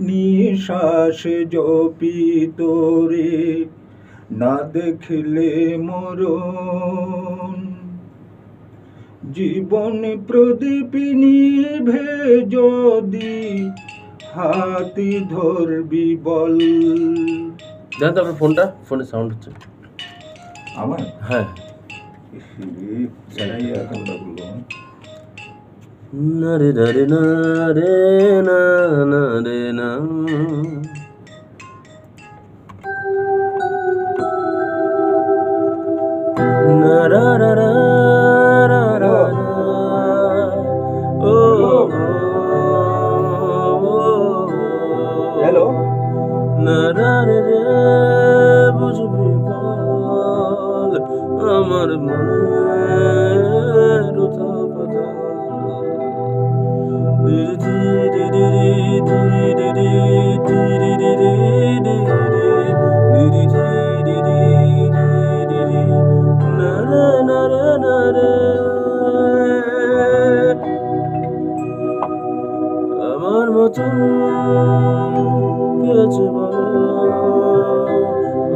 নিশ্বাস জপি তোরে না দেখলে মরণ। জীবন প্রদীপ নিভে যদি হাতি ধরবি বল। তো আপনার ফোনটা? ফোনে সাউন্ড হচ্ছে। আমার? হ্যাঁ। রে না রে না রে না না রে না রা রা রা আমার উথা আমার মতন কে আছে বলো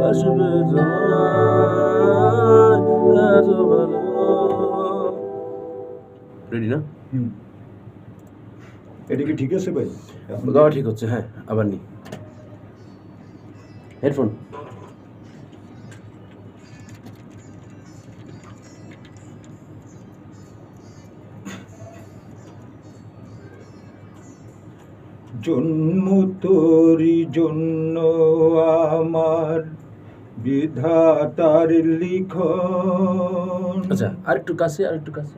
আসবে তোমার এত ভালো রেডি না হুম এটা কি ঠিক আছে ভাই? গাওয়া ঠিক হচ্ছে হ্যাঁ আবার নি। হেডফোন। জন্ম তোরি জন্য আমার বিধাতার লিখন। আচ্ছা আর একটু কাছে আর একটু কাছে।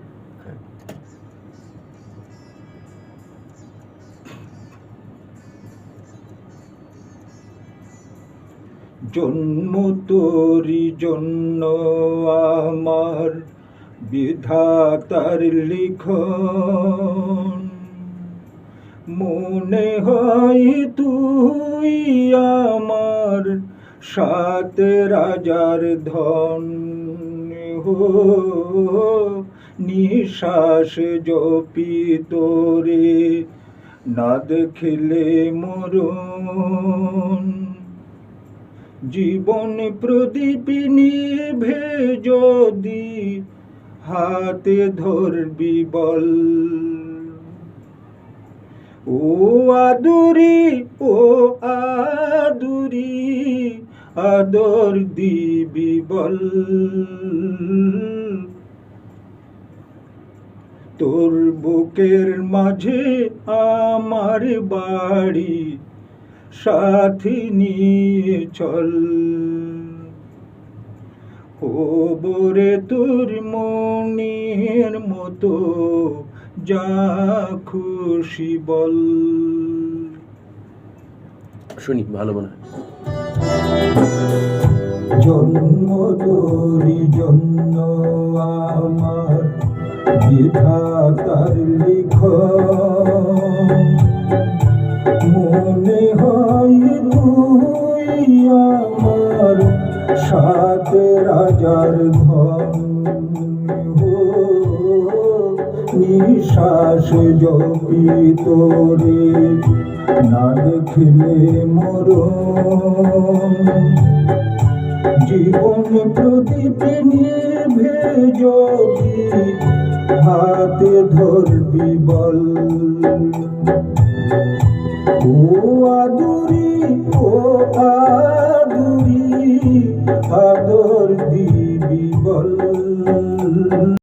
জন্ম তোরি জন্য আমার বিধাতার লিখন। মনে হয় তুই আমার সাত রাজার ধন। হো নিশ্বাস জপি তোরে না দেখিলে মরণ। জীবন প্রদীপ নিভে যদি হাতে ধরবি বল। ও আদুরি ও আদুরি, আদর দিবি বল। তোর বুকের মাঝে আমার বাড়ি সাথী নিয়ে চল খবরে তোর মনের মতো যা খুশি বল। শুনি ভালো মনে জন্ম তোরি জন্য আমার বিধাতার লিখ মনে হয় তুই আমার সাত রাজার নিশ্বাস জপি তোরে না দেখলে মরণ। জীবন প্রদীপ নিভে যদি হাতে ধরবি বল। Oh, I do.